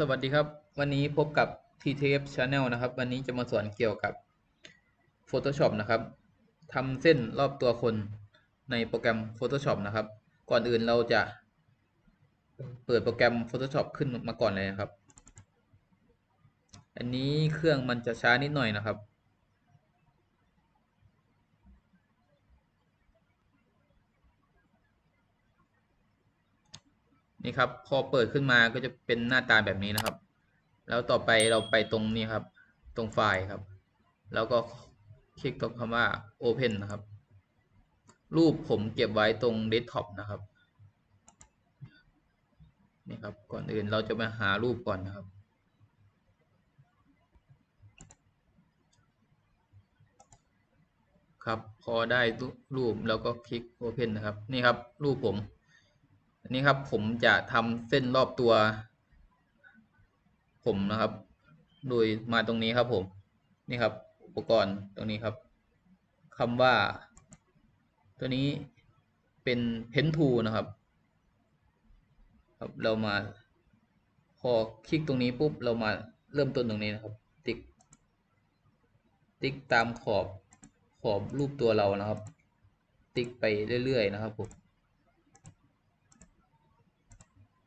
สวัสดีครับ วันนี้พบกับ TTF Channel นะครับ วันนี้จะมาสอนเกี่ยวกับ Photoshop นะครับทำเส้นรอบตัวคนในโปรแกรม Photoshop นะครับ ก่อนอื่นเราจะเปิดโปรแกรม Photoshop ขึ้นมาก่อนเลยนะครับ อันนี้เครื่องมันจะช้านิดหน่อยนะครับ นี่ครับ พอเปิดขึ้นมาก็จะเป็นหน้าตาแบบนี้นะครับ แล้วต่อไปเราไปตรงนี้ครับ ตรงไฟล์ครับ แล้วก็คลิกตรงคำว่า Open นะครับ รูปผมเก็บไว้ตรงเดสก์ท็อปนะครับนี่ครับ ก่อนอื่นเราจะมาหารูปก่อนนะครับ ครับ พอได้รูปแล้วก็คลิก Open นะครับ นี่ครับ รูปผม อันนี้ครับผมจะทำเส้นรอบตัว ผมนะครับ โดยมาตรงนี้ครับผม นี่ครับ อุปกรณ์ตรงนี้ครับคำว่า ตัวนี้เป็นเพนทูนะครับ ครับเรามา พอคลิกตรงนี้ปุ๊บเรามาเริ่มต้นตรงนี้นะครับ ติ๊ก ติ๊กตามขอบขอบรูปตัวเรานะครับ ติ๊กไปเรื่อยๆนะครับผม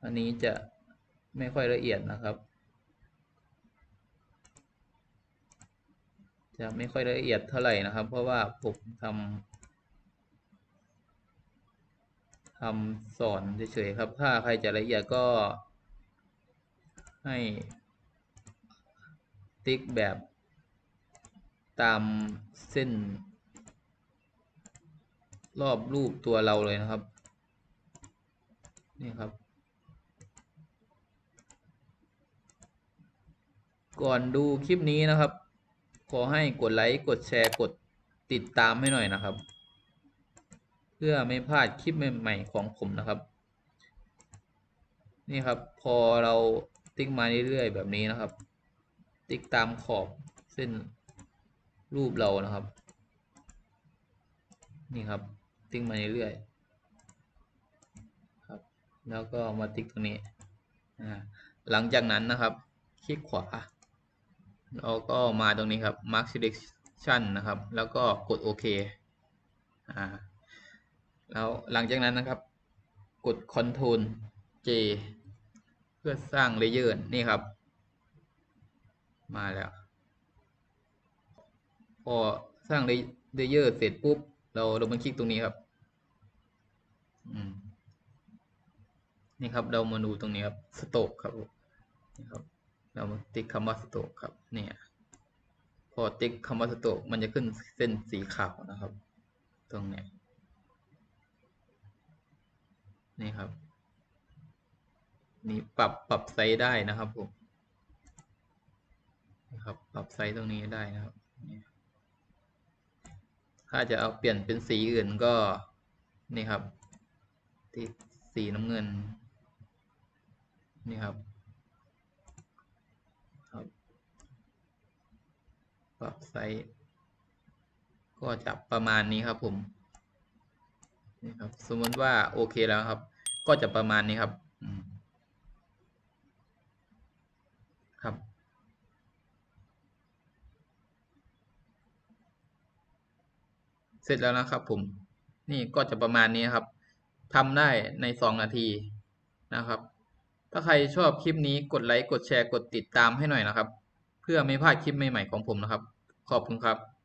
อันนี้จะไม่ค่อยละเอียดนะครับ จะไม่ค่อยละเอียดเท่าไหร่นะครับ เพราะว่าผมทำทำสอนเฉยๆครับ ถ้าใครจะละเอียดก็ให้ติ๊กแบบตามเส้น รอบรูปตัวเราเลยนะครับ นี่ครับ ก่อนดูคลิปนี้นะครับ ขอให้กดไลค์กดแชร์กดติดตามให้หน่อยนะครับ เพื่อไม่พลาดคลิปใหม่ๆของผมนะครับ นี่ครับพอเราติ๊กมาเรื่อยๆแบบนี้นะครับ ติ๊กตามขอบเส้นรูปเรานะครับ นี่ครับ ติ๊กมาเรื่อยๆครับ แล้วก็มาติ๊กตรงนี้หลังจากนั้นนะครับ คลิกขวา เราก็มาตรงนี้ครับ mark selection นะครับ แล้วก็กดโอเคอ่าแล้วหลังจากนั้นนะครับ กด control J เพื่อสร้างเลเยอร์นี่ครับ มาแล้วพอสร้างเลเยอร์เสร็จปุ๊บ เราเรามาคลิกตรงนี้ครับอืมนี่ครับเรามาดูตรงนี้ครับสโตกครับนี่ครับ เรามาติ๊กคำว่าสโตกครับ เนี่ย พอติ๊กคำว่าสโตกมันจะขึ้นเส้นสีขาวนะครับ ตรงเนี้ยนี่ครับ นี่ปรับปรับไซส์ได้นะครับผมนะครับ ปรับไซส์ตรงนี้ได้นะครับ ถ้าจะเอาเปลี่ยนเป็นสีอื่นก็นี่ครับที่สีน้ำเงิน นี่ครับครับ ปรับไซส์ก็จะประมาณนี้ครับผมนี่ครับสมมติว่าโอเคแล้วครับ ก็จะประมาณนี้ครับครับ เสร็จแล้วนะครับผม นี่ก็จะประมาณนี้ครับทำได้ในสองนาทีนะครับ ถ้าใครชอบคลิปนี้กดไลค์กดแชร์กดติดตามให้หน่อยนะครับ พื่อไม่พลาดคลิปใหม่ๆของผมนะครับ ขอบคุณครับ